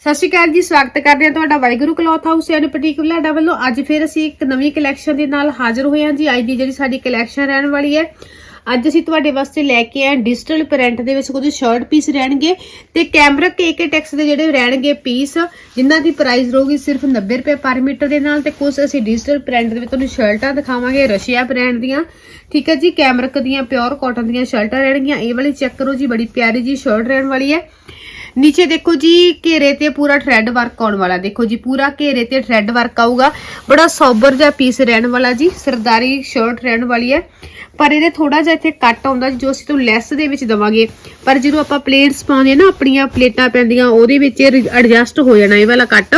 ਸਤਿ ਸ਼੍ਰੀ ਅਕਾਲ ਜੀ, ਸਵਾਗਤ ਕਰਦੇ ਹਾਂ ਤੁਹਾਡਾ Waheguru cloth house and boutique Bulada ਵੱਲੋਂ ਅੱਜ ਫਿਰ ਅਸੀਂ ਇੱਕ ਨਵੀਂ ਕਲੈਕਸ਼ਨ ਦੇ ਨਾਲ ਹਾਜ਼ਰ ਹੋਏ ਹਾਂ ਜੀ। ਅੱਜ ਦੀ ਜਿਹੜੀ ਸਾਡੀ ਕਲੈਕਸ਼ਨ ਰਹਿਣ ਵਾਲੀ ਹੈ, ਅੱਜ ਅਸੀਂ ਤੁਹਾਡੇ ਵਾਸਤੇ ਲੈ ਕੇ ਆਏ ਡਿਜੀਟਲ ਪ੍ਰਿੰਟ ਦੇ ਵਿੱਚ ਕੁਝ ਸ਼ਰਟ ਪੀਸ ਰਹਿਣਗੇ ਤੇ ਕੈਮਰਾ ਕੇਕੇ ਟੈਕਸ ਦੇ ਜਿਹੜੇ ਰਹਿਣਗੇ ਪੀਸ ਜਿਨ੍ਹਾਂ ਦੀ ਪ੍ਰਾਈਸ ਰਹੂਗੀ ਸਿਰਫ 90 ਰੁਪਏ ਪਰ ਮੀਟਰ ਦੇ ਨਾਲ ਤੇ ਕੁਝ ਅਸੀਂ ਡਿਜੀਟਲ ਪ੍ਰਿੰਟ ਦੇ ਵਿੱਚ ਤੁਹਾਨੂੰ ਸ਼ਰਟਾਂ ਦਿਖਾਵਾਂਗੇ, ਰਸ਼ੀਆ ਬ੍ਰਾਂਡ ਦੀਆਂ। ਠੀਕ ਹੈ ਜੀ, ਕੈਮਰਕ ਦੀਆਂ ਪਿਓਰ ਕਾਟਨ ਦੀਆਂ ਸ਼ਰਟਾਂ ਰਹਿਣਗੀਆਂ। ਇਹ ਵਾਲੀ ਚੈੱਕ ਕਰੋ ਜੀ, ਬੜੀ ਪਿਆਰੀ ਜੀ ਸ਼ਰਟ ਰਹਿਣ ਵਾਲੀ ਹੈ। ਨੀਚੇ ਦੇਖੋ ਜੀ, ਘੇਰੇ ਤੇ ਪੂਰਾ ਥ੍ਰੈਡ ਵਰਕ ਆਉਣ ਵਾਲਾ, ਦੇਖੋ ਜੀ, ਪੂਰਾ ਘੇਰੇ ਤੇ ਥ੍ਰੈਡ ਵਰਕ ਆਊਗਾ। ਬੜਾ ਸੋਬਰ ਜਿਹਾ ਪੀਸ ਰਹਿਣ ਵਾਲਾ ਜੀ, ਸਰਦਾਰੀ ਸ਼ਰਟ ਰਹਿਣ ਵਾਲੀ ਹੈ। ਪਰ ਇਹਦੇ ਥੋੜਾ ਜਿਹਾ ਇੱਥੇ ਕੱਟ ਆਉਂਦਾ ਜੋ ਅਸੀਂ ਤੁਹਾਨੂੰ ਲੈਸ ਦੇ ਵਿੱਚ ਦਵਾਂਗੇ। ਪਰ ਜਦੋਂ ਆਪਾਂ ਪਲੇਟਸ ਪਾਉਂਦੇ ਹਾਂ ਨਾ, ਆਪਣੀਆਂ ਪਲੇਟਾਂ ਪੈਂਦੀਆਂ, ਉਹਦੇ ਵਿੱਚ ਐਡਜਸਟ ਹੋ ਜਾਣਾ, ਇਹ ਵਾਲਾ ਕੱਟ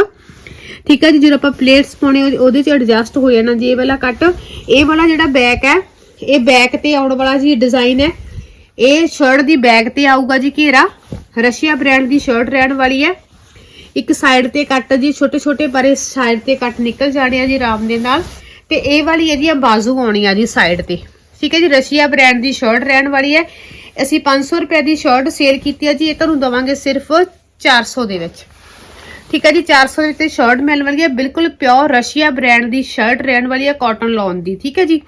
ਠੀਕ ਹੈ ਜੀ, ਜਦੋਂ ਆਪਾਂ ਪਲੇਟਸ ਪਾਉਣੇ ਉਹਦੇ 'ਚ ਐਡਜਸਟ ਹੋ ਜਾਣਾ ਜੀ, ਇਹ ਵਾਲਾ ਕੱਟ ਇਹ ਵਾਲਾ ਜਿਹੜਾ ਬੈਕ ਹੈ, ਇਹ ਬੈਕ ਤੇ ਆਉਣ ਵਾਲਾ ਜੀ ਡਿਜ਼ਾਈਨ ਹੈ। ਇਹ ਸ਼ਰਟ ਦੀ ਬੈਕ ਤੇ ਆਊਗਾ ਜੀ ਘੇਰਾ। ਰਸ਼ੀਆ ਬ੍ਰਾਂਡ ਦੀ ਸ਼ਰਟ ਰਹਿਣ ਵਾਲੀ ਹੈ। ਇੱਕ ਸਾਈਡ ਤੇ ਕੱਟ ਜੀ ਛੋਟੇ ਛੋਟੇ ਪਰ ਸਾਈਡ ਤੇ ਕੱਟ ਨਿਕਲ ਜਾਣੇ ਆ ਜੀ ਆਰਾਮ ਦੇ ਨਾਲ। ਤੇ ਇਹ ਵਾਲੀ ਇਹਦੀਆਂ ਬਾਜ਼ੂ ਆਉਣੀ ਆ ਜੀ ਸਾਈਡ ਤੇ। ਠੀਕ ਹੈ ਜੀ, ਰਸ਼ੀਆ ਬ੍ਰਾਂਡ ਦੀ ਸ਼ਰਟ ਰਹਿਣ ਵਾਲੀ ਹੈ। ਅਸੀਂ 500 ਰੁਪਏ ਦੀ ਸ਼ਰਟ ਸੇਲ ਕੀਤੀ ਹੈ ਜੀ, ਇਹ ਤੁਹਾਨੂੰ ਦਵਾਂਗੇ ਸਿਰਫ 400 ਦੇ ਵਿੱਚ। ਠੀਕ ਹੈ ਜੀ 400 ਦੇ ਉੱਤੇ ਸ਼ਰਟ ਮਿਲਣ ਵਾਲੀ ਹੈ। ਬਿਲਕੁਲ ਪਿਓਰ ਰਸ਼ੀਆ ਬ੍ਰਾਂਡ ਦੀ ਸ਼ਰਟ ਰਹਿਣ ਵਾਲੀ ਹੈ ਕਾਟਨ ਲੌਨ ਦੀ। ਠੀਕ ਹੈ ਜੀ।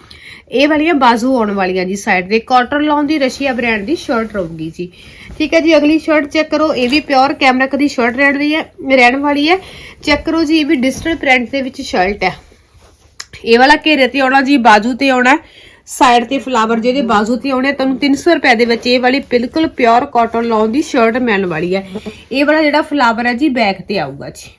ਇਹ ਵਾਲੀਆਂ ਬਾਜ਼ੂ ਆਉਣ ਵਾਲੀਆਂ ਜੀ ਸਾਈਡ ਦੇ ਕਾਟਨ ਲੌਨ ਦੀ ਰਸ਼ੀਆ ਬ੍ਰਾਂਡ ਦੀ ਸ਼ਰਟ ਰਹੂਗੀ ਜੀ। ਠੀਕ ਹੈ ਜੀ, ਅਗਲੀ ਸ਼ਰਟ ਚੈੱਕ ਕਰੋ। ਇਹ ਵੀ ਪਿਓਰ ਕੈਮਰਕ ਦੀ ਸ਼ਰਟ ਰਹਿਣ ਦੀ ਹੈ, ਰਹਿਣ ਵਾਲੀ ਹੈ। ਚੈੱਕ ਕਰੋ ਜੀ, ਇਹ ਵੀ ਡਿਜੀਟਲ ਪ੍ਰਿੰਟ ਦੇ ਵਿੱਚ ਸ਼ਰਟ ਹੈ। ਇਹ ਵਾਲਾ ਘੇਰੇ ਤੇ ਆਉਣਾ ਜੀ, ਬਾਜੂ ਤੇ ਆਉਣਾ ਸਾਈਡ ਤੇ ਫਲਾਵਰ ਜਿਹਦੇ ਬਾਜ਼ੂ ਤੇ ਆਉਣੇ ਤੁਹਾਨੂੰ 300 ਰੁਪਏ ਦੇ ਵਿੱਚ ਇਹ ਵਾਲੀ ਬਿਲਕੁਲ ਪਿਓਰ ਕਾਟਨ ਲੌਨ ਦੀ ਸ਼ਰਟ ਮਿਲਣ ਵਾਲੀ ਹੈ। ਇਹ ਵਾਲਾ ਜਿਹੜਾ ਫਲਾਵਰ ਹੈ ਜੀ ਬੈਕ ਤੇ ਆਊਗਾ ਜੀ।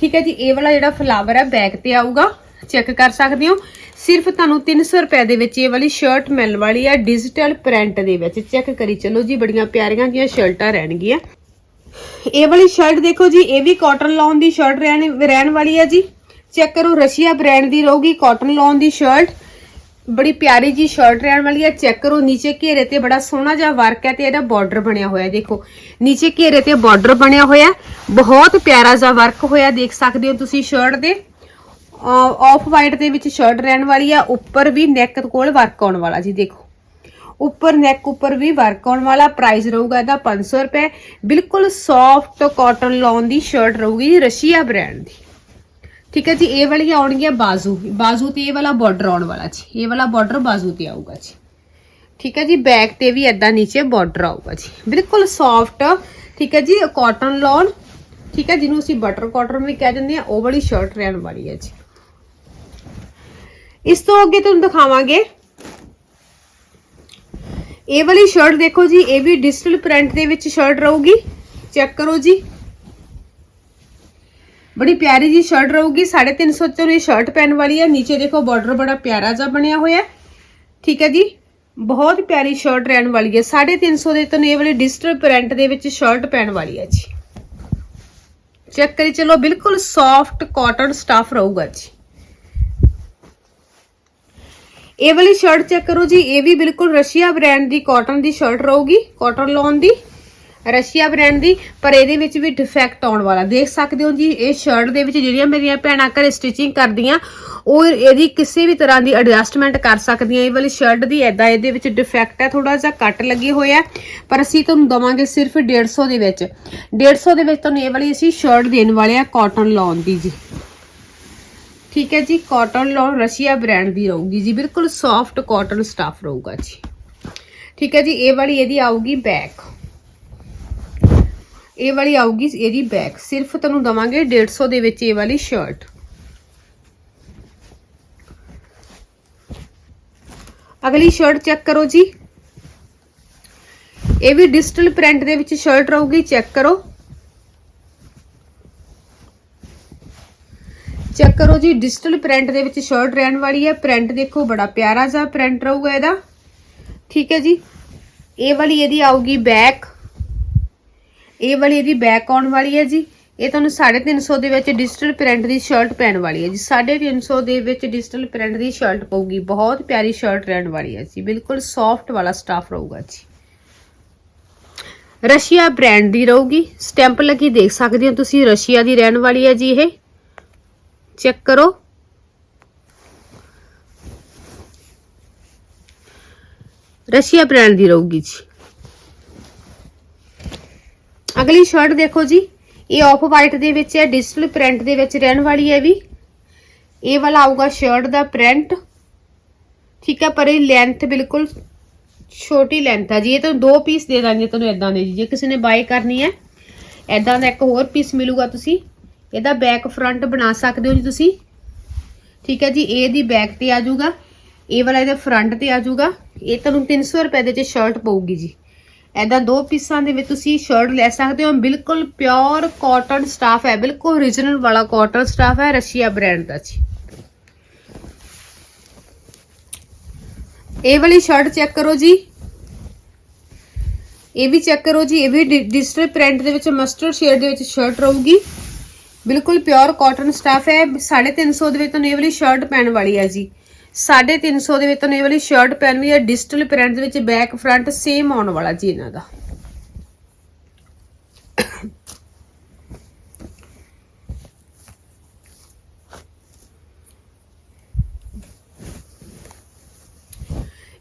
ਠੀਕ ਹੈ ਜੀ, ਇਹ ਵਾਲਾ ਜਿਹੜਾ ਫਲਾਵਰ ਹੈ ਬੈਕ ਤੇ ਆਊਗਾ। ਚੈੱਕ ਕਰ ਸਕਦੇ ਹੋ। ਸਿਰਫ ਤੁਹਾਨੂੰ 300 ਰੁਪਏ ਦੇ ਵਿੱਚ ਇਹ ਵਾਲੀ ਸ਼ਰਟ ਮਿਲਣ ਵਾਲੀ ਹੈ ਡਿਜੀਟਲ ਪ੍ਰਿੰਟ ਦੇ ਵਿੱਚ। ਚੈੱਕ ਕਰੀ ਚਲੋ ਜੀ, ਬੜੀਆਂ ਪਿਆਰੀਆਂ ਜੀਆਂ ਸ਼ਰਟਾਂ ਰਹਿਣਗੀਆਂ। ਇਹ ਵਾਲੀ ਸ਼ਰਟ ਦੇਖੋ ਜੀ, ਇਹ ਵੀ ਕਾਟਨ ਲਾਉਣ ਦੀ ਸ਼ਰਟ ਰਹਿਣ ਰਹਿਣ ਵਾਲੀ ਹੈ ਜੀ। ਚੈੱਕ ਕਰੋ, ਰਸ਼ੀਆ ਬ੍ਰਾਂਡ ਦੀ ਰਹੂਗੀ ਕਾਟਨ ਲਾਉਣ ਦੀ ਸ਼ਰਟ ਬੜੀ ਪਿਆਰੀ ਜੀ ਸ਼ਰਟ ਰਹਿਣ ਵਾਲੀ ਹੈ ਚੈੱਕ ਕਰੋ, ਨੀਚੇ ਘੇਰੇ ਤੇ ਬੜਾ ਸੋਹਣਾ ਜਿਹਾ ਵਰਕ ਹੈ ਤੇ ਇਹਦਾ ਬਾਰਡਰ ਬਣਿਆ ਹੋਇਆ, ਦੇਖੋ। ਨੀਚੇ ਘੇਰੇ ਤੇ ਬਾਰਡਰ ਬਣਿਆ ਹੋਇਆ। ਬਹੁਤ ਪਿਆਰਾ ਜਿਹਾ ਵਰਕ ਹੋਇਆ, ਦੇਖ ਸਕਦੇ ਹੋ ਤੁਸੀਂ ਸ਼ਰਟ ਦੇ। ਆਫ ਵਾਈਟ ਦੇ ਵਿੱਚ ਸ਼ਰਟ ਰਹਿਣ ਵਾਲੀ ਆ, ਉੱਪਰ ਵੀ ਨੈਕ ਕੋਲ ਵਰਕ ਆਉਣ ਵਾਲਾ ਜੀ, ਦੇਖੋ। ਉੱਪਰ ਨੈਕ ਉੱਪਰ ਵੀ ਵਰਕ ਆਉਣ ਵਾਲਾ ਪ੍ਰਾਈਸ ਰਹੂਗਾ ਇਹਦਾ 500 ਰੁਪਏ। ਬਿਲਕੁਲ ਸੌਫਟ ਕਾਟਨ ਲੌਨ ਦੀ ਸ਼ਰਟ ਰਹੂਗੀ ਜੀ, ਰਸ਼ੀਆ ਬ੍ਰਾਂਡ ਦੀ। ਠੀਕ ਹੈ ਜੀ, ਇਹ ਵਾਲੀ ਆਉਣਗੀਆਂ ਬਾਜ਼ੂ। ਬਾਜ਼ੂ ਤੇ ਇਹ ਵਾਲਾ ਬਾਰਡਰ ਆਉਣ ਵਾਲਾ ਜੀ। ਇਹ ਵਾਲਾ ਬਾਰਡਰ ਬਾਜ਼ੂ ਤੇ ਆਊਗਾ ਜੀ। ਠੀਕ ਹੈ ਜੀ ਬੈਕ ਤੇ ਵੀ ਏਦਾਂ ਨੀਚੇ ਬਾਰਡਰ ਆਊਗਾ ਜੀ। ਬਿਲਕੁਲ ਸੌਫਟ ਠੀਕ ਹੈ ਜੀ ਕਾਟਨ ਲੌਨ ਠੀਕ ਹੈ, ਜਿਹਨੂੰ ਅਸੀਂ ਬਟਰ ਕਾਟਨ ਵੀ ਕਹਿ ਦਿੰਦੇ ਆ, ਉਹ ਵਾਲੀ ਸ਼ਰਟ ਰਹਿਣ ਵਾਲੀ ਹੈ ਜੀ। ਇਸ ਤੋਂ ਅੱਗੇ ਤੁਹਾਨੂੰ ਦਿਖਾਵਾਂਗੇ। ਇਹ ਵਾਲੀ ਸ਼ਰਟ ਦੇਖੋ ਜੀ, ਇਹ ਵੀ ਡਿਜੀਟਲ ਪ੍ਰਿੰਟ ਦੇ ਵਿੱਚ ਸ਼ਰਟ ਰਹੂਗੀ। ਚੈੱਕ ਕਰੋ ਜੀ। ਬੜੀ ਪਿਆਰੀ ਜੀ ਸ਼ਰਟ ਰਹੂਗੀ 350 ਚ ਇਹ ਸ਼ਰਟ ਪੈਣ ਵਾਲੀ ਹੈ ਨੀਚੇ ਦੇਖੋ ਬਾਰਡਰ ਬੜਾ ਪਿਆਰਾ ਜਿਹਾ ਬਣਿਆ ਹੋਇਆ। ਠੀਕ ਹੈ ਜੀ, ਬਹੁਤ ਪਿਆਰੀ ਸ਼ਰਟ ਰਹਿਣ ਵਾਲੀ ਹੈ। 350 ਦੇ ਤੁਹਾਨੂੰ ਇਹ ਵਾਲੀ ਡਿਜੀਟਲ ਪ੍ਰਿੰਟ ਦੇ ਵਿੱਚ ਸ਼ਰਟ ਪੈਣ ਵਾਲੀ ਹੈ ਜੀ। ਚੈੱਕ ਕਰੀ, ਚਲੋ ਬਿਲਕੁਲ ਸੌਫਟ ਕਾਟਨ ਸਟਫ ਰਹੂਗਾ ਜੀ। ਇਹ ਵਾਲੀ ਸ਼ਰਟ ਚੈੱਕ ਕਰੋ ਜੀ, ਇਹ ਵੀ ਬਿਲਕੁਲ ਰਸ਼ੀਆ ਬ੍ਰਾਂਡ ਦੀ ਕਾਟਨ ਦੀ ਸ਼ਰਟ ਰਹੂਗੀ ਕਾਟਨ ਲੌਨ ਦੀ, ਰਸ਼ੀਆ ਬ੍ਰਾਂਡ ਦੀ, ਪਰ ਇਹਦੇ ਵਿੱਚ ਵੀ ਡਿਫੈਕਟ ਆਉਣ ਵਾਲਾ। ਦੇਖ ਸਕਦੇ ਹੋ ਜੀ, ਇਹ ਸ਼ਰਟ ਦੇ ਵਿੱਚ ਜਿਹੜੀਆਂ ਮੇਰੀਆਂ ਭੈਣਾਂ ਘਰੇ ਸਟਿਚਿੰਗ ਕਰਦੀਆਂ, ਉਹ ਇਹਦੀ ਕਿਸੇ ਵੀ ਤਰ੍ਹਾਂ ਦੀ ਐਡਜਸਟਮੈਂਟ ਕਰ ਸਕਦੀਆਂ। ਇਹ ਵਾਲੀ ਸ਼ਰਟ ਦੀ ਐਦਾਂ ਇਹਦੇ ਵਿੱਚ ਡਿਫੈਕਟ ਹੈ ਥੋੜਾ ਜਿਹਾ ਕੱਟ ਲੱਗੇ ਹੋਏ ਆ ਪਰ ਅਸੀਂ ਤੁਹਾਨੂੰ ਦਵਾਂਗੇ ਸਿਰਫ 150 ਦੇ ਵਿੱਚ। 150 ਦੇ ਵਿੱਚ ਤੁਹਾਨੂੰ ਇਹ ਵਾਲੀ ਅਸੀਂ ਸ਼ਰਟ ਦੇਣ ਵਾਲੇ ਆ ਕਾਟਨ ਲੌਨ ਦੀ ਜੀ। ਠੀਕ ਹੈ ਜੀ ਕਾਟਨ ਲੌਨ ਰਸ਼ੀਆ ਬ੍ਰਾਂਡ ਦੀ ਰਹੂਗੀ ਜੀ, ਬਿਲਕੁਲ ਸੌਫਟ ਕਾਟਨ ਸਟਾਫ ਰਹੂਗਾ ਜੀ। ਠੀਕ ਹੈ ਜੀ, ਇਹ ਵਾਲੀ ਇਹਦੀ ਆਊਗੀ ਬੈਕ ਇਹ ਵਾਲੀ ਆਊਗੀ ਇਹਦੀ ਬੈਕ ਸਿਰਫ ਤੁਹਾਨੂੰ ਦਵਾਂਗੇ 150 ਦੇ ਵਿੱਚ ਇਹ ਵਾਲੀ ਸ਼ਰਟ ਅਗਲੀ ਸ਼ਰਟ ਚੈੱਕ ਕਰੋ ਜੀ। ਇਹ ਵੀ ਡਿਜੀਟਲ ਪ੍ਰਿੰਟ ਦੇ ਵਿੱਚ ਸ਼ਰਟ ਰਹੂਗੀ ਚੈੱਕ ਕਰੋ। ਚੈੱਕ ਕਰੋ ਜੀ ਡਿਜੀਟਲ ਪ੍ਰਿੰਟ ਦੇ ਵਿੱਚ ਸ਼ਰਟ ਰਹਿਣ ਵਾਲੀ ਹੈ। ਪ੍ਰਿੰਟ ਦੇਖੋ, ਬੜਾ ਪਿਆਰਾ ਜਿਹਾ ਪ੍ਰਿੰਟ ਰਹੂਗਾ ਇਹਦਾ। ਠੀਕ ਹੈ ਜੀ। ਇਹ ਵਾਲੀ ਇਹਦੀ ਆਊਗੀ ਬੈਕ ਇਹ ਵਾਲੀ ਇਹਦੀ ਬੈਕ ਆਉਣ ਵਾਲੀ ਹੈ ਜੀ। ਇਹ ਤੁਹਾਨੂੰ 350 ਦੇ ਵਿੱਚ ਡਿਜੀਟਲ ਪ੍ਰਿੰਟ ਦੀ ਸ਼ਰਟ ਪੈਣ ਵਾਲੀ ਹੈ ਜੀ। 350 ਦੇ ਵਿੱਚ ਡਿਜੀਟਲ ਪ੍ਰਿੰਟ ਦੀ ਸ਼ਰਟ ਪਊਗੀ। ਬਹੁਤ ਪਿਆਰੀ ਸ਼ਰਟ ਰਹਿਣ ਵਾਲੀ ਹੈ ਜੀ। ਬਿਲਕੁਲ ਸੌਫਟ ਵਾਲਾ ਸਟਾਫ ਰਹੂਗਾ ਜੀ। ਰਸ਼ੀਆ ਬ੍ਰਾਂਡ ਦੀ ਰਹੂਗੀ। ਸਟੈਂਪ ਲੱਗੀ, ਦੇਖ ਸਕਦੇ ਹੋ ਤੁਸੀਂ, ਰਸ਼ੀਆ ਦੀ ਰਹਿਣ ਵਾਲੀ ਹੈ ਜੀ ਇਹ। ਚੈੱਕ ਕਰੋ। ਰਸ਼ੀਆ ਬ੍ਰਾਂਡ ਦੀ ਰਹੂਗੀ ਜੀ। ਅਗਲੀ ਸ਼ਰਟ ਦੇਖੋ ਜੀ। ਇਹ ਆਫ ਵਾਈਟ ਦੇ ਵਿੱਚ ਹੈ ਡਿਜੀਟਲ ਪ੍ਰਿੰਟ ਦੇ ਵਿੱਚ ਰਹਿਣ ਵਾਲੀ ਹੈ ਵੀ। ਇਹ ਵਾਲਾ ਆਊਗਾ ਸ਼ਰਟ ਦਾ ਪ੍ਰਿੰਟ ਠੀਕ ਹੈ, ਪਰ ਇਹ ਲੈਂਥ ਬਿਲਕੁਲ ਛੋਟੀ ਲੈਂਥ ਆ ਜੀ। ਇਹ ਤੁਹਾਨੂੰ ਦੋ ਪੀਸ ਦੇ ਦਾਂਗੇ ਤੁਹਾਨੂੰ ਇਦਾਂ ਦੇ ਜੀ। ਜੇ ਕਿਸੇ ਨੇ ਬਾਏ ਕਰਨੀ ਹੈ ਇਦਾਂ ਦਾ ਇੱਕ ਹੋਰ ਪੀਸ ਮਿਲੂਗਾ ਤੁਸੀਂ। ਇਹਦਾ ਬੈਕ ਫਰੰਟ ਬਣਾ ਸਕਦੇ ਹੋ ਜੀ ਤੁਸੀਂ। ਠੀਕ ਹੈ ਜੀ ਇਹ ਦੀ ਬੈਕ ਤੇ ਆ ਜਾਊਗਾ। ਇਹ ਵਾਲਾ ਇਹਦਾ ਫਰੰਟ ਤੇ ਆ ਜਾਊਗਾ। ਇਹ ਤੁਹਾਨੂੰ 300 ਰੁਪਏ ਦੇ ਚ ਸ਼ਰਟ ਪਊਗੀ ਜੀ। ਐਦਾਂ ਦੋ ਪੀਸਾਂ ਦੇ ਵਿੱਚ ਤੁਸੀਂ ਸ਼ਰਟ ਲੈ ਸਕਦੇ ਹੋ। ਬਿਲਕੁਲ ਪਿਓਰ ਕਾਟਨ ਸਟਾਫ ਹੈ। ਬਿਲਕੁਲ origignal ਵਾਲਾ ਕਾਟਨ ਸਟਾਫ ਹੈ ਰਸ਼ੀਆ ਬ੍ਰਾਂਡ ਦਾ ਜੀ। ਇਹ ਵਾਲੀ ਸ਼ਰਟ ਚੈੱਕ ਕਰੋ ਜੀ। ਇਹ ਵੀ ਚੈੱਕ ਕਰੋ ਜੀ। ਇਹ ਵੀ ਡਿਜੀਟਲ ਪ੍ਰਿੰਟ ਦੇ ਵਿੱਚ ਮਸਟਰਡ ਸ਼ੇਡ ਦੇ ਵਿੱਚ ਸ਼ਰਟ ਰਹੂਗੀ। ਬਿਲਕੁਲ ਪਿਓਰ ਕਾਟਨ ਸਟਫ ਹੈ। 350 ਦੇ ਵਿੱਚ ਤੁਹਾਨੂੰ ਇਹ ਵਾਲੀ ਸ਼ਰਟ ਪੈਣ ਵਾਲੀ ਹੈ ਜੀ। 350 ਦੇ ਵਿੱਚ ਤੁਹਾਨੂੰ ਇਹ ਵਾਲੀ ਸ਼ਰਟ ਪੈਣ ਪੈਣੀ ਹੈ। ਡਿਜੀਟਲ ਪ੍ਰਿੰਟ ਦੇ ਵਿੱਚ ਬੈਕ ਫਰੰਟ ਸੇਮ ਆਉਣ ਵਾਲਾ ਜੀ ਇਹਨਾਂ ਦਾ।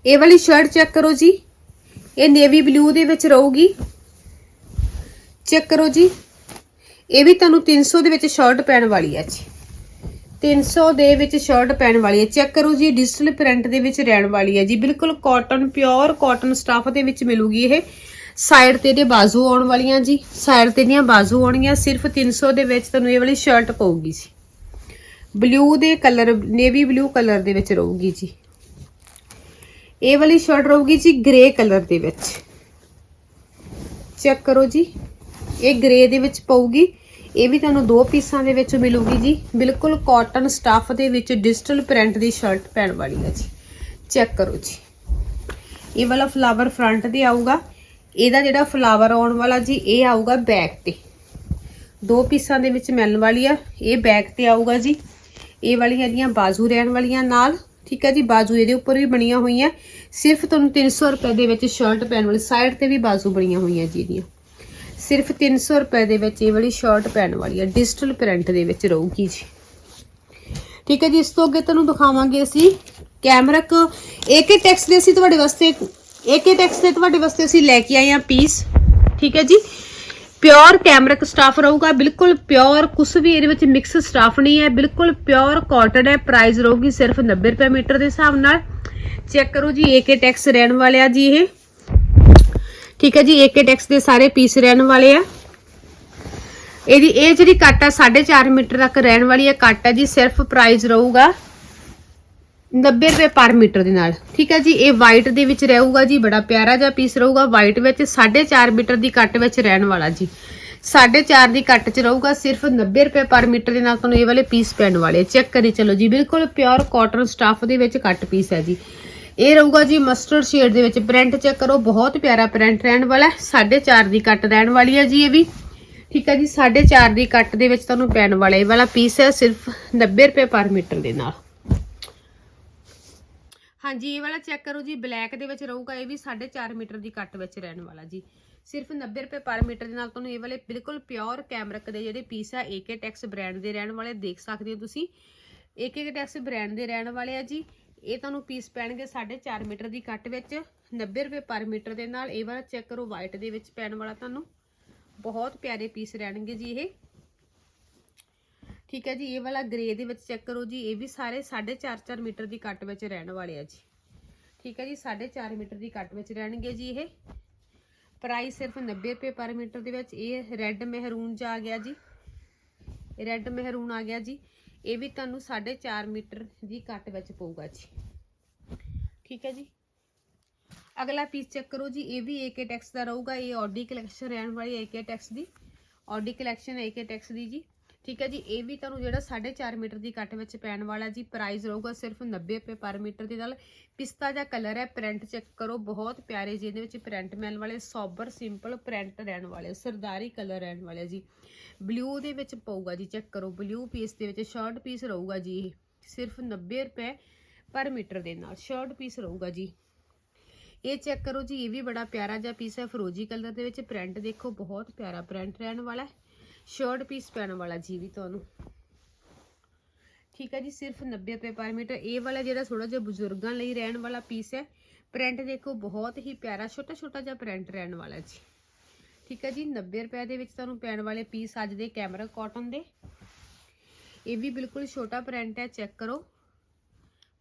ਇਹ ਵਾਲੀ ਸ਼ਰਟ ਚੈੱਕ ਕਰੋ ਜੀ। ਇਹ ਨੇਵੀ ਬਲੂ ਦੇ ਵਿੱਚ ਰਹੂਗੀ। ਚੈੱਕ ਕਰੋ ਜੀ। ਇਹ ਵੀ ਤੁਹਾਨੂੰ 300 ਦੇ ਵਿੱਚ ਸ਼ਰਟ ਪੈਣ ਵਾਲੀ ਹੈ ਜੀ। 300 ਦੇ ਵਿੱਚ ਸ਼ਰਟ ਪੈਣ ਵਾਲੀ ਹੈ। ਚੈੱਕ ਕਰੋ ਜੀ ਡਿਜੀਟਲ ਪ੍ਰਿੰਟ ਦੇ ਵਿੱਚ ਰਹਿਣ ਵਾਲੀ ਹੈ ਜੀ। ਬਿਲਕੁਲ ਕਾਟਨ ਪਿਓਰ ਕਾਟਨ ਸਟਾਫ ਦੇ ਵਿੱਚ ਮਿਲੂਗੀ ਇਹ। ਸਾਈਡ ਤੇ ਇਹਦੇ ਬਾਜ਼ੂ ਆਉਣ ਵਾਲੀਆਂ ਜੀ। ਸਾਈਡ ਤੇ ਦੀਆਂ ਬਾਜ਼ੂ ਆਉਣਗੀਆਂ। ਸਿਰਫ 300 ਦੇ ਵਿੱਚ ਤੁਹਾਨੂੰ ਇਹ ਵਾਲੀ ਸ਼ਰਟ ਪਊਗੀ ਜੀ। ਬਲੂ ਦੇ ਕਲਰ ਨੇਵੀ ਬਲੂ ਕਲਰ ਦੇ ਵਿੱਚ ਰਹੂਗੀ ਜੀ। ਇਹ ਵਾਲੀ ਸ਼ਰਟ ਰਹੂਗੀ ਜੀ ਗ੍ਰੇ ਕਲਰ ਦੇ ਵਿੱਚ। ਚੈੱਕ ਕਰੋ ਜੀ। ਇਹ ਗ੍ਰੇ ਦੇ ਵਿੱਚ ਪਊਗੀ। ਇਹ ਵੀ ਤੁਹਾਨੂੰ ਦੋ ਪੀਸਾਂ ਦੇ ਵਿੱਚ ਮਿਲੂਗੀ ਜੀ। ਬਿਲਕੁਲ ਕਾਟਨ ਸਟਾਫ ਦੇ ਵਿੱਚ ਡਿਜੀਟਲ ਪ੍ਰਿੰਟ ਦੀ ਸ਼ਰਟ ਪੈਣ ਵਾਲੀ ਹੈ ਜੀ। ਚੈੱਕ ਕਰੋ ਜੀ। ਇਹ ਵਾਲਾ ਫਲਾਵਰ ਫਰੰਟ ਤੇ ਆਊਗਾ। ਇਹਦਾ ਜਿਹੜਾ ਫਲਾਵਰ ਆਉਣ ਵਾਲਾ ਜੀ, ਇਹ ਆਊਗਾ ਬੈਕ ਤੇ। ਦੋ ਪੀਸਾਂ ਦੇ ਵਿੱਚ ਮਿਲਣ ਵਾਲੀ ਆ। ਇਹ ਬੈਕ ਤੇ ਆਊਗਾ ਜੀ। ਇਹ ਵਾਲੀਆਂ ਇਹਦੀਆਂ ਬਾਜ਼ੂ ਰਹਿਣ ਵਾਲੀਆਂ ਨਾਲ, ਠੀਕ ਹੈ ਜੀ, ਬਾਜ਼ੂ ਇਹਦੇ ਉੱਪਰ ਵੀ ਬਣੀਆਂ ਹੋਈਆਂ। ਸਿਰਫ ਤੁਹਾਨੂੰ 300 ਰੁਪਏ ਦੇ ਵਿੱਚ ਸ਼ਰਟ ਪੈਣ ਵਾਲੀ ਸਾਈਡ ਤੇ ਵੀ ਬਾਜ਼ੂ ਬਣੀਆਂ ਹੋਈਆਂ ਜੀ ਇਹਦੀਆਂ। ਸਿਰਫ 300 ਰੁਪਏ ਦੇ ਵਿੱਚ ਇਹ ਵਾਲੀ ਸ਼ਰਟ ਪੈਣ ਵਾਲੀ ਹੈ, ਡਿਜੀਟਲ ਪ੍ਰਿੰਟ ਦੇ ਵਿੱਚ ਰਹੂਗੀ ਜੀ। ਠੀਕ ਹੈ ਜੀ, ਇਸ ਤੋਂ ਅੱਗੇ ਤੁਹਾਨੂੰ ਦਿਖਾਵਾਂਗੇ ਅਸੀਂ ਕੈਮਰਕ ਏਕੇ ਟੈਕਸ ਦੇ ਅਸੀਂ ਤੁਹਾਡੇ ਵਾਸਤੇ ਏਕੇ ਟੈਕਸ ਦੇ ਤੁਹਾਡੇ ਵਾਸਤੇ ਅਸੀਂ ਲੈ ਕੇ ਆਏ ਹਾਂ ਪੀਸ ਠੀਕ ਹੈ ਜੀ ਪਿਓਰ ਕੈਮਰਕ ਸਟਾਫ ਰਹੂਗਾ, ਬਿਲਕੁਲ ਪਿਓਰ ਕੁਛ ਵੀ ਇਹਦੇ ਵਿੱਚ ਮਿਕਸ ਸਟਾਫ ਨਹੀਂ ਹੈ, ਬਿਲਕੁਲ ਪਿਓਰ ਕਾਟਨ ਹੈ ਪ੍ਰਾਈਸ ਰਹੂਗੀ ਸਿਰਫ 90 ਰੁਪਏ ਮੀਟਰ ਦੇ ਹਿਸਾਬ ਨਾਲ। ਚੈੱਕ ਕਰੋ ਜੀ ਏਕੇ ਟੈਕਸ ਰਹਿਣ ਵਾਲੇ ਆ ਜੀ ਇਹ। ਠੀਕ ਹੈ ਜੀ ਏਕੇ ਟੈਕਸ ਦੇ ਸਾਰੇ ਪੀਸ ਰਹਿਣ ਵਾਲੇ ਆ। ਇਹਦੀ, ਇਹ ਜਿਹੜੀ ਕੱਟ ਆ 4.5 ਮੀਟਰ ਤੱਕ ਰਹਿਣ ਵਾਲੀ ਹੈ ਕੱਟ ਹੈ ਜੀ, ਸਿਰਫ ਪ੍ਰਾਈਸ ਰਹੂਗਾ 90 ਰੁਪਏ ਪਰ ਮੀਟਰ ਦੇ ਨਾਲ। ਠੀਕ ਹੈ ਜੀ, ਇਹ ਵਾਈਟ ਦੇ ਵਿੱਚ ਰਹੂਗਾ ਜੀ, ਬੜਾ ਪਿਆਰਾ ਜਿਹਾ ਪੀਸ ਰਹੂਗਾ ਵਾਈਟ ਵਿੱਚ 4.5 ਮੀਟਰ ਦੀ ਕੱਟ ਵਿੱਚ ਰਹਿਣ ਵਾਲਾ ਜੀ। 4.5 ਦੀ ਕੱਟ ਚ ਰਹੂਗਾ, ਸਿਰਫ 90 ਰੁਪਏ ਪਰ ਮੀਟਰ ਦੇ ਨਾਲ ਤੁਹਾਨੂੰ ਇਹ ਵਾਲੇ ਪੀਸ ਪੈਣ ਵਾਲੇ ਚੈੱਕ ਕਰੀ ਚਲੋ ਜੀ, ਬਿਲਕੁਲ ਪਿਓਰ ਕਾਟਨ ਸਟਾਫ ਦੇ ਵਿੱਚ ਕੱਟ ਪੀਸ ਹੈ ਜੀ। ਇਹ ਰਹੂਗਾ ਜੀ ਮਸਟਰਡ ਸ਼ੇਡ ਦੇ ਵਿੱਚ ਪ੍ਰਿੰਟ ਚੈੱਕ ਕਰੋ, ਬਹੁਤ ਪਿਆਰਾ ਪ੍ਰਿੰਟ ਰਹਿਣ ਵਾਲਾ ਹੈ। 4.5 ਦੀ ਕੱਟ ਰਹਿਣ ਵਾਲੀ ਹੈ ਜੀ ਇਹ ਵੀ। ਠੀਕ ਹੈ ਜੀ 4.5 ਦੀ ਕੱਟ ਦੇ ਵਿੱਚ ਤੁਹਾਨੂੰ ਪੈਣ ਵਾਲਾ ਇਹ ਵਾਲਾ ਪੀਸ ਹੈ, ਸਿਰਫ 90 ਰੁਪਏ ਪਰ ਮੀਟਰ ਦੇ ਨਾਲ। ਹਾਂਜੀ, ਇਹ ਵਾਲਾ ਚੈੱਕ ਕਰੋ ਜੀ ਬਲੈਕ ਦੇ ਵਿੱਚ ਰਹੂਗਾ ਇਹ ਵੀ 4.5 ਮੀਟਰ ਦੀ ਕੱਟ ਵਿੱਚ ਰਹਿਣ ਵਾਲਾ ਜੀ। ਸਿਰਫ 90 ਰੁਪਏ ਪਰ ਮੀਟਰ ਦੇ ਨਾਲ ਤੁਹਾਨੂੰ ਇਹ ਵਾਲੇ ਬਿਲਕੁਲ ਪਿਓਰ ਕੈਮਰਕ ਦੇ ਜਿਹੜੇ ਪੀਸ ਆ ਏਕੇ ਟੈਕਸ ਬ੍ਰਾਂਡ ਦੇ ਰਹਿਣ ਵਾਲੇ, ਦੇਖ ਸਕਦੇ ਹੋ ਤੁਸੀਂ। ਏਕੇ ਟੈਕਸ ਬ੍ਰਾਂਡ ਦੇ ਰਹਿਣ ਵਾਲੇ ਆ ਜੀ। ਇਹ ਤੁਹਾਨੂੰ ਪੀਸ ਪੈਣਗੇ 4.5 ਮੀਟਰ ਦੀ ਕੱਟ ਵਿੱਚ। 90 ਰੁਪਏ ਪਰ ਮੀਟਰ ਦੇ ਨਾਲ ਇਹ ਵਾਲਾ ਚੈੱਕ ਕਰੋ ਵਾਈਟ ਦੇ ਵਿੱਚ ਪੈਣ ਵਾਲਾ ਤੁਹਾਨੂੰ। ਬਹੁਤ ਪਿਆਰੇ ਪੀਸ ਰਹਿਣਗੇ ਜੀ ਇਹ। ਠੀਕ ਹੈ ਜੀ, ਇਹ ਵਾਲਾ ਗ੍ਰੇ ਦੇ ਵਿੱਚ ਚੈੱਕ ਕਰੋ ਜੀ, ਇਹ ਵੀ ਸਾਰੇ 4.5 ਮੀਟਰ ਦੀ ਕੱਟ ਵਿੱਚ ਰਹਿਣ ਵਾਲੇ ਆ ਜੀ। ਠੀਕ ਹੈ ਜੀ 4.5 ਮੀਟਰ ਦੀ ਕੱਟ ਵਿੱਚ ਰਹਿਣਗੇ ਜੀ ਇਹ। ਪ੍ਰਾਈਸ ਸਿਰਫ 90 ਰੁਪਏ ਪਰ ਮੀਟਰ ਦੇ ਵਿੱਚ, ਇਹ ਰੈੱਡ ਮਹਿਰੂਨ ਚ ਆ ਗਿਆ ਜੀ। ਰੈੱਡ ਮਹਿਰੂਨ ਆ ਗਿਆ ਜੀ। ਇਹ ਵੀ ਤੁਹਾਨੂੰ 4.5 ਮੀਟਰ ਦੀ ਕੱਟ ਵਿੱਚ ਪਊਗਾ ਜੀ। ਠੀਕ ਹੈ ਜੀ? ਅਗਲਾ ਪੀਸ ਚੈੱਕ ਕਰੋ ਜੀ, ਇਹ ਵੀ ਏਕੇ ਟੈਕਸ ਦਾ ਰਹੂਗਾ, ਇਹ ਆਡੀ ਕਲੈਕਸ਼ਨ ਰਹਿਣ ਵਾਲੀ ਏਕੇ ਟੈਕਸ ਦੀ। ਆਡੀ ਕਲੈਕਸ਼ਨ ਏਕੇ ਟੈਕਸ ਦੀ ਜੀ। ਠੀਕ ਹੈ ਜੀ, ਇਹ ਵੀ ਤੁਹਾਨੂੰ ਜਿਹੜਾ 4.5 ਮੀਟਰ ਦੀ ਕੱਟ ਵਿੱਚ ਪੈਣ ਵਾਲਾ ਜੀ ਪ੍ਰਾਈਸ ਰਹੂਗਾ ਸਿਰਫ 90 ਰੁਪਏ ਪਰ ਮੀਟਰ ਦੇ ਨਾਲ। ਪਿਸਤਾ ਜਿਹਾ ਕਲਰ ਹੈ ਪ੍ਰਿੰਟ ਚੈੱਕ ਕਰੋ, ਬਹੁਤ ਪਿਆਰੇ ਜੀ, ਇਹਦੇ ਵਿੱਚ ਪ੍ਰਿੰਟ ਮਿਲਣ ਵਾਲੇ ਸੋਬਰ ਸਿੰਪਲ ਪ੍ਰਿੰਟ ਰਹਿਣ ਵਾਲੇ, ਸਰਦਾਰੀ ਕਲਰ ਰਹਿਣ ਵਾਲੇ ਜੀ। ਬਲੂ ਦੇ ਵਿੱਚ ਪਊਗਾ ਜੀ ਚੈੱਕ ਕਰੋ ਬਲੂ ਪੀਸ ਦੇ ਵਿੱਚ ਸ਼ਰਟ ਪੀਸ ਰਹੂਗਾ ਜੀ ਇਹ, ਸਿਰਫ 90 ਰੁਪਏ ਪਰ ਮੀਟਰ ਦੇ ਨਾਲ ਸ਼ਰਟ ਪੀਸ ਰਹੂਗਾ ਜੀ। ਇਹ ਚੈੱਕ ਕਰੋ ਜੀ, ਇਹ ਵੀ ਬੜਾ ਪਿਆਰਾ ਜਿਹਾ ਪੀਸ ਹੈ, ਫਰੋਜੀ ਕਲਰ ਦੇ ਵਿੱਚ ਪ੍ਰਿੰਟ ਦੇਖੋ, ਬਹੁਤ ਪਿਆਰਾ ਪ੍ਰਿੰਟ ਰਹਿਣ ਵਾਲਾ ਹੈ। ਸ਼ਰਟ ਪੀਸ ਪੈਣ ਵਾਲਾ ਜੀ ਵੀ ਤੁਹਾਨੂੰ। ਠੀਕ ਹੈ ਜੀ, ਸਿਰਫ 90 ਰੁਪਏ ਪਰ ਮੀਟਰ ਇਹ ਵਾਲਾ ਜਿਹੜਾ ਥੋੜਾ ਜਿਹਾ ਬਜ਼ੁਰਗਾਂ ਲਈ ਰਹਿਣ ਵਾਲਾ ਪੀਸ ਹੈ। ਪ੍ਰਿੰਟ ਦੇਖੋ, ਬਹੁਤ ਹੀ ਪਿਆਰਾ ਛੋਟਾ ਛੋਟਾ ਜਿਹਾ ਪ੍ਰਿੰਟ ਰਹਿਣ ਵਾਲਾ ਜੀ। ਠੀਕ ਹੈ ਜੀ 90 ਰੁਪਏ ਦੇ ਵਿੱਚ ਤੁਹਾਨੂੰ ਪੈਣ ਵਾਲੇ ਪੀਸ ਅੱਜ ਦੇ ਕੈਮਰਾ ਕਾਟਨ ਦੇ। ਇਹ ਵੀ ਬਿਲਕੁਲ ਛੋਟਾ ਪ੍ਰਿੰਟ ਹੈ, ਚੈੱਕ ਕਰੋ।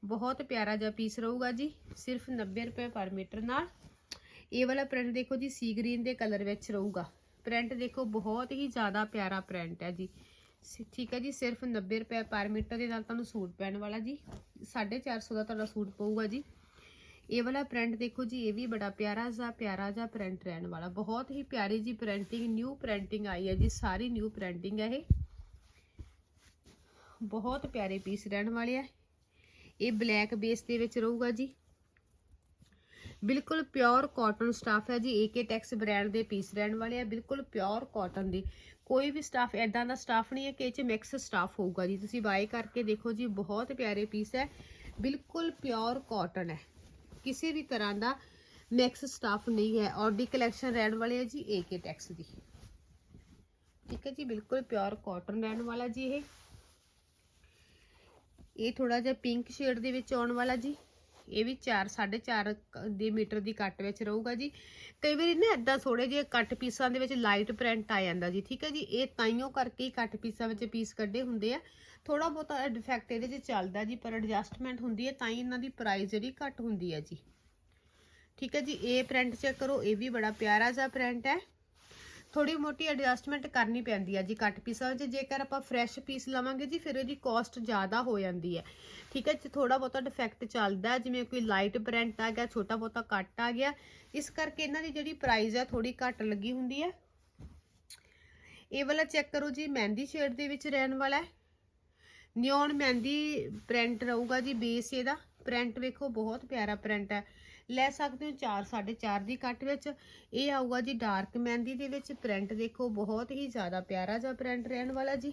ਬਹੁਤ ਪਿਆਰਾ ਜਿਹਾ ਪੀਸ ਰਹੂਗਾ ਜੀ, ਸਿਰਫ 90 ਰੁਪਏ ਪਰ ਮੀਟਰ ਨਾਲ। ਇਹ ਵਾਲਾ ਪ੍ਰਿੰਟ ਦੇਖੋ ਜੀ ਸੀ ਗ੍ਰੀਨ ਦੇ ਕਲਰ ਵਿੱਚ ਰਹੂਗਾ। ਪ੍ਰਿੰਟ ਦੇਖੋ, ਬਹੁਤ ਹੀ ਜ਼ਿਆਦਾ ਪਿਆਰਾ ਪ੍ਰਿੰਟ ਹੈ ਜੀ। ਠੀਕ ਹੈ ਜੀ, ਸਿਰਫ 90 ਰੁਪਏ ਪਰ ਮੀਟਰ ਦੇ ਨਾਲ ਤੁਹਾਨੂੰ ਸੂਟ ਪੈਣ ਵਾਲਾ ਜੀ। 450 ਦਾ ਤੁਹਾਡਾ ਸੂਟ ਪਊਗਾ ਜੀ। ਇਹ ਵਾਲਾ ਪ੍ਰਿੰਟ ਦੇਖੋ ਜੀ, ਇਹ ਵੀ ਬੜਾ ਪਿਆਰਾ ਜਿਹਾ ਪਿਆਰਾ ਜਿਹਾ ਪ੍ਰਿੰਟ ਰਹਿਣ ਵਾਲਾ। ਬਹੁਤ ਹੀ ਪਿਆਰੀ ਜੀ ਪ੍ਰਿੰਟਿੰਗ ਨਿਊ ਪ੍ਰਿੰਟਿੰਗ ਆਈ ਹੈ ਜੀ, ਸਾਰੀ ਨਿਊ ਪ੍ਰਿੰਟਿੰਗ ਹੈ ਇਹ। ਬਹੁਤ ਪਿਆਰੇ ਪੀਸ ਰਹਿਣ ਵਾਲੇ ਆ। ਇਹ ਬਲੈਕ ਬੇਸ ਦੇ ਵਿੱਚ ਰਹੂਗਾ ਜੀ। ਬਿਲਕੁਲ ਪਿਓਰ ਕਾਟਨ ਸਟਾਫ ਹੈ ਜੀ ਏਕੇ ਟੈਕਸ ਬ੍ਰਾਂਡ ਦੇ ਪੀਸ ਰਹਿਣ ਵਾਲੇ ਆ, ਬਿਲਕੁਲ ਪਿਓਰ ਕਾਟਨ ਦੀ। ਕੋਈ ਵੀ ਸਟਾਫ ਐਦਾਂ ਦਾ ਸਟਾਫ ਨਹੀਂ ਹੈ ਕਿ ਇਹ ਚ ਮਿਕਸ ਸਟਾਫ ਹੋਊਗਾ ਜੀ। ਤੁਸੀਂ ਬਾਏ ਕਰਕੇ ਦੇਖੋ ਜੀ, ਬਹੁਤ ਪਿਆਰੇ ਪੀਸ ਹੈ। ਬਿਲਕੁਲ ਪਿਓਰ ਕਾਟਨ ਹੈ। ਕਿਸੇ ਵੀ ਤਰ੍ਹਾਂ ਦਾ ਮਿਕਸ ਸਟਾਫ ਨਹੀਂ ਹੈ। ਔਰ ਦੀ ਕਲੈਕਸ਼ਨ ਰਹਿਣ ਵਾਲੀ ਹੈ ਜੀ ਏਕੇ ਟੈਕਸ ਦੀ। ਠੀਕ ਹੈ ਜੀ, ਬਿਲਕੁਲ ਪਿਓਰ ਕਾਟਨ ਰਹਿਣ ਵਾਲਾ ਜੀ ਇਹ। ਇਹ ਥੋੜਾ ਜਿਹਾ ਪਿੰਕ ਸ਼ੇਡ ਦੇ ਵਿੱਚ ਆਉਣ ਵਾਲਾ ਜੀ। ਇਹ ਵੀ 4 4.5 ਦੇ ਮੀਟਰ ਦੀ ਕੱਟ ਵਿੱਚ ਰਹੂਗਾ ਜੀ। ਕਈ ਵਾਰੀ ਨਾ ਇਦਾਂ ਥੋੜੇ ਜਿਹੇ ਕੱਟ ਪੀਸਾਂ ਦੇ ਵਿੱਚ ਲਾਈਟ ਪ੍ਰਿੰਟ ਆ ਜਾਂਦਾ ਜੀ, ਠੀਕ ਹੈ ਜੀ? ਇਹ ਤਾਈਓ ਕਰਕੇ ਹੀ ਕੱਟ ਪੀਸਾਂ ਵਿੱਚ ਪੀਸ ਕੱਢੇ ਹੁੰਦੇ ਆ। ਥੋੜਾ ਬਹੁਤਾ ਡਿਫੈਕਟ ਇਹਦੇ 'ਚ ਚੱਲਦਾ ਜੀ, ਪਰ ਐਡਜਸਟਮੈਂਟ ਹੁੰਦੀ ਹੈ, ਤਾਂ ਹੀ ਇਹਨਾਂ ਦੀ ਪ੍ਰਾਈਸ ਜਿਹੜੀ ਘੱਟ ਹੁੰਦੀ ਹੈ ਜੀ। ਠੀਕ ਹੈ ਜੀ? ਇਹ ਪ੍ਰਿੰਟ ਚੈੱਕ ਕਰੋ, ਇਹ ਵੀ ਬੜਾ ਪਿਆਰਾ ਜਿਹਾ ਪ੍ਰਿੰਟ ਹੈ। ਥੋੜੀ ਮੋਟੀ ਐਡਜਸਟਮੈਂਟ ਕਰਨੀ ਪੈਂਦੀ ਹੈ ਜੀ ਕੱਟ ਪੀਸਾਂ 'ਚ ਜੇਕਰ ਆਪਾਂ ਫਰੈਸ਼ ਪੀਸ ਲਵਾਂਗੇ ਜੀ, ਫਿਰ ਇਹਦੀ ਕਾਸਟ ਜ਼ਿਆਦਾ ਹੋ ਜਾਂਦੀ ਹੈ। ਠੀਕ ਹੈ ਜੀ ਥੋੜਾ ਬਹੁਤਾ ਡਿਫੈਕਟ ਚੱਲਦਾ ਜਿਵੇਂ ਕੋਈ ਲਾਈਟ ਪ੍ਰਿੰਟ ਆ ਗਿਆ, ਛੋਟਾ ਬਹੁਤਾ ਕੱਟ ਆ ਗਿਆ, ਇਸ ਕਰਕੇ ਇਹਨਾਂ ਦੀ ਜਿਹੜੀ ਪ੍ਰਾਈਸ ਹੈ ਥੋੜੀ ਘੱਟ ਲੱਗੀ ਹੁੰਦੀ ਹੈ। ਇਹ ਵਾਲਾ ਚੈੱਕ ਕਰੋ ਜੀ, ਮਹਿੰਦੀ ਸ਼ੇਡ ਦੇ ਵਿੱਚ ਰਹਿਣ ਵਾਲਾ ਹੈ। ਨਿਓਨ ਮਹਿੰਦੀ ਪ੍ਰਿੰਟ ਰਹੂਗਾ ਜੀ ਬੇਸ ਇਹਦਾ। ਪ੍ਰਿੰਟ ਵੇਖੋ, ਬਹੁਤ ਪਿਆਰਾ ਪ੍ਰਿੰਟ ਹੈ। ਲੈ ਸਕਦੇ ਹੋ 4 4.5 ਦੀ ਕੱਟ ਵਿੱਚ। ਇਹ ਆਊਗਾ ਜੀ ਡਾਰਕ ਮਹਿੰਦੀ ਦੇ ਵਿੱਚ। ਪ੍ਰਿੰਟ ਦੇਖੋ, ਬਹੁਤ ਹੀ ਜ਼ਿਆਦਾ ਪਿਆਰਾ ਜਿਹਾ ਪ੍ਰਿੰਟ ਰਹਿਣ ਵਾਲਾ ਜੀ।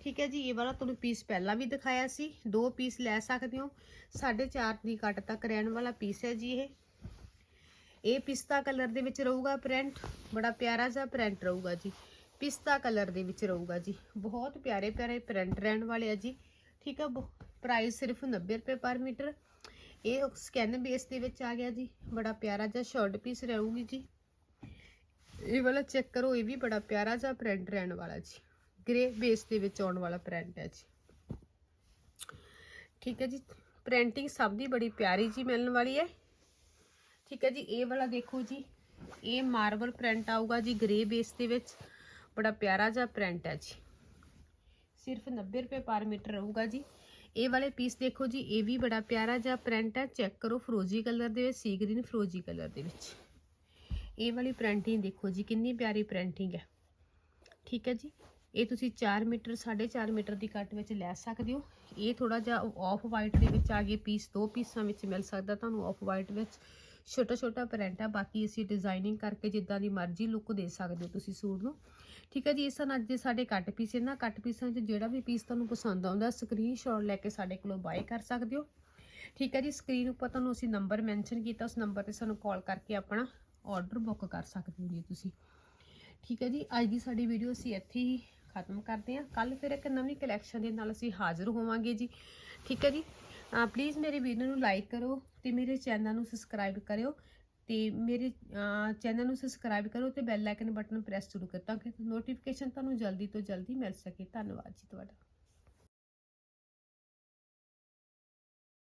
ਠੀਕ ਹੈ ਜੀ, ਇਹ ਵਾਲਾ ਤੁਹਾਨੂੰ ਪੀਸ ਪਹਿਲਾਂ ਵੀ ਦਿਖਾਇਆ ਸੀ। ਦੋ ਪੀਸ ਲੈ ਸਕਦੇ ਹੋ। 4.5 ਦੀ ਕੱਟ ਤੱਕ ਰਹਿਣ ਵਾਲਾ ਪੀਸ ਹੈ ਜੀ ਇਹ। ਇਹ ਪਿਸਤਾ ਕਲਰ ਦੇ ਵਿੱਚ ਰਹੂਗਾ ਪ੍ਰਿੰਟ। ਬੜਾ ਪਿਆਰਾ ਜਿਹਾ ਪ੍ਰਿੰਟ ਰਹੂਗਾ ਜੀ। ਪਿਸਤਾ ਕਲਰ ਦੇ ਵਿੱਚ ਰਹੂਗਾ ਜੀ। ਬਹੁਤ ਪਿਆਰੇ ਪਿਆਰੇ ਪ੍ਰਿੰਟ ਰਹਿਣ ਵਾਲੇ ਆ ਜੀ। ਠੀਕ ਆ ਪ੍ਰਾਈਸ ਸਿਰਫ 90 ਰੁਪਏ ਪਰ ਮੀਟਰ। ਇਹ ਸਕੈਨ ਬੇਸ ਦੇ ਵਿੱਚ ਆ ਗਿਆ ਜੀ। ਬੜਾ ਪਿਆਰਾ ਜਿਹਾ ਸ਼ਰਟ ਪੀਸ ਰਹੂਗੀ ਜੀ। ਇਹ ਵਾਲਾ ਚੈੱਕ ਕਰੋ, ਇਹ ਵੀ ਬੜਾ ਪਿਆਰਾ ਜਿਹਾ ਪ੍ਰਿੰਟ ਰਹਿਣ ਵਾਲਾ ਜੀ। ਗ੍ਰੇ ਬੇਸ ਦੇ ਵਿੱਚ ਆਉਣ ਵਾਲਾ ਪ੍ਰਿੰਟ ਹੈ ਜੀ। ਠੀਕ ਹੈ ਜੀ। ਪ੍ਰਿੰਟਿੰਗ ਸਭ ਦੀ ਬੜੀ ਪਿਆਰੀ ਜੀ ਮਿਲਣ ਵਾਲੀ ਹੈ। ਠੀਕ ਹੈ ਜੀ, ਇਹ ਵਾਲਾ ਦੇਖੋ ਜੀ। ਇਹ ਮਾਰਬਲ ਪ੍ਰਿੰਟ ਆਊਗਾ ਜੀ ਗ੍ਰੇ ਬੇਸ ਦੇ ਵਿੱਚ। ਬੜਾ ਪਿਆਰਾ ਜਿਹਾ ਪ੍ਰਿੰਟ ਹੈ ਜੀ। ਸਿਰਫ 90 ਰੁਪਏ ਪਰ ਮੀਟਰ ਰਹੂਗਾ ਜੀ। ਇਹ ਵਾਲੇ ਪੀਸ ਦੇਖੋ ਜੀ, ਇਹ ਵੀ ਬੜਾ ਪਿਆਰਾ ਜਿਹਾ ਪ੍ਰਿੰਟ ਹੈ ਚੈੱਕ ਕਰੋ ਫਰੋਜੀ ਕਲਰ ਦੇ ਵਿੱਚ ਸੀ ਗ੍ਰੀਨ ਫਰੋਜੀ ਕਲਰ ਦੇ ਵਿੱਚ। ਇਹ ਵਾਲੀ ਪ੍ਰਿੰਟਿੰਗ ਦੇਖੋ ਜੀ, ਕਿੰਨੀ ਪਿਆਰੀ ਪ੍ਰਿੰਟਿੰਗ ਹੈ। ਠੀਕ ਹੈ ਜੀ? ਇਹ ਤੁਸੀਂ 4 ਮੀਟਰ 4.5 ਮੀਟਰ ਦੀ ਕੱਟ ਵਿੱਚ ਲੈ ਸਕਦੇ ਹੋ। ਇਹ ਥੋੜਾ ਜਿਹਾ ਆਫ ਵਾਈਟ ਦੇ ਵਿੱਚ ਆ ਗਏ ਪੀਸ ਦੋ ਪੀਸਾਂ ਵਿੱਚ ਮਿਲ ਸਕਦਾ, ਤੁਹਾਨੂੰ ਆਫ ਵਾਈਟ ਵਿੱਚ। ਛੋਟਾ ਛੋਟਾ ਪ੍ਰਿੰਟ ਆ, ਬਾਕੀ ਅਸੀਂ ਡਿਜ਼ਾਈਨਿੰਗ ਕਰਕੇ ਜਿੱਦਾਂ ਦੀ ਮਰਜ਼ੀ ਲੁੱਕ ਦੇ ਸਕਦੇ ਹੋ ਤੁਸੀਂ ਸੂਟ ਨੂੰ। ਠੀਕ ਹੈ ਜੀ, ਇਸ ਤਰ੍ਹਾਂ ਅੱਜ ਦੇ ਸਾਡੇ ਕੱਟ ਪੀਸ ਇਹਨਾਂ ਕੱਟ ਪੀਸਾਂ 'ਚ ਜਿਹੜਾ ਵੀ ਪੀਸ ਤੁਹਾਨੂੰ ਪਸੰਦ ਆਉਂਦਾ ਸਕਰੀਨਸ਼ਾਟ ਲੈ ਕੇ ਸਾਡੇ ਕੋਲੋਂ ਬਾਏ ਕਰ ਸਕਦੇ ਹੋ। ਠੀਕ ਹੈ ਜੀ ਸਕਰੀਨ ਉੱਪਰ ਤੁਹਾਨੂੰ ਅਸੀਂ ਨੰਬਰ ਮੈਂਸ਼ਨ ਕੀਤਾ, ਉਸ ਨੰਬਰ ਤੇ ਸਾਨੂੰ ਕਾਲ ਕਰਕੇ ਆਪਣਾ ਆਰਡਰ ਬੁੱਕ ਕਰ ਸਕਦੇ ਹੋ ਜੀ ਤੁਸੀਂ। ਠੀਕ ਹੈ ਜੀ, ਅੱਜ ਦੀ ਸਾਡੀ ਵੀਡੀਓ ਅਸੀਂ ਇੱਥੇ ਹੀ ਖਤਮ ਕਰਦੇ ਹਾਂ। ਕੱਲ ਫਿਰ ਇੱਕ ਨਵੀਂ ਕਲੈਕਸ਼ਨ ਦੇ ਨਾਲ ਅਸੀਂ ਹਾਜ਼ਰ ਹੋਵਾਂਗੇ ਜੀ। ਠੀਕ ਹੈ ਜੀ ਪਲੀਜ਼ ਮੇਰੇ ਵੀਡੀਓ ਨੂੰ ਲਾਈਕ ਕਰੋ ਤੇ ਮੇਰੇ ਚੈਨਲ ਨੂੰ ਸਬਸਕ੍ਰਾਈਬ ਕਰਿਓ ਤੇ ਮੇਰੇ ਚੈਨਲ ਨੂੰ ਸਬਸਕ੍ਰਾਈਬ ਕਰੋ ਤੇ ਬੈਲ ਆਈਕਨ ਬਟਨ ਪ੍ਰੈਸ ਜ਼ਰੂਰ ਕਰੋ ਤਾਂ ਕਿ ਨੋਟੀਫਿਕੇਸ਼ਨ ਤੁਹਾਨੂੰ ਜਲਦੀ ਤੋਂ ਜਲਦੀ ਮਿਲ ਸਕੇ। ਧੰਨਵਾਦ ਜੀ ਤੁਹਾਡਾ।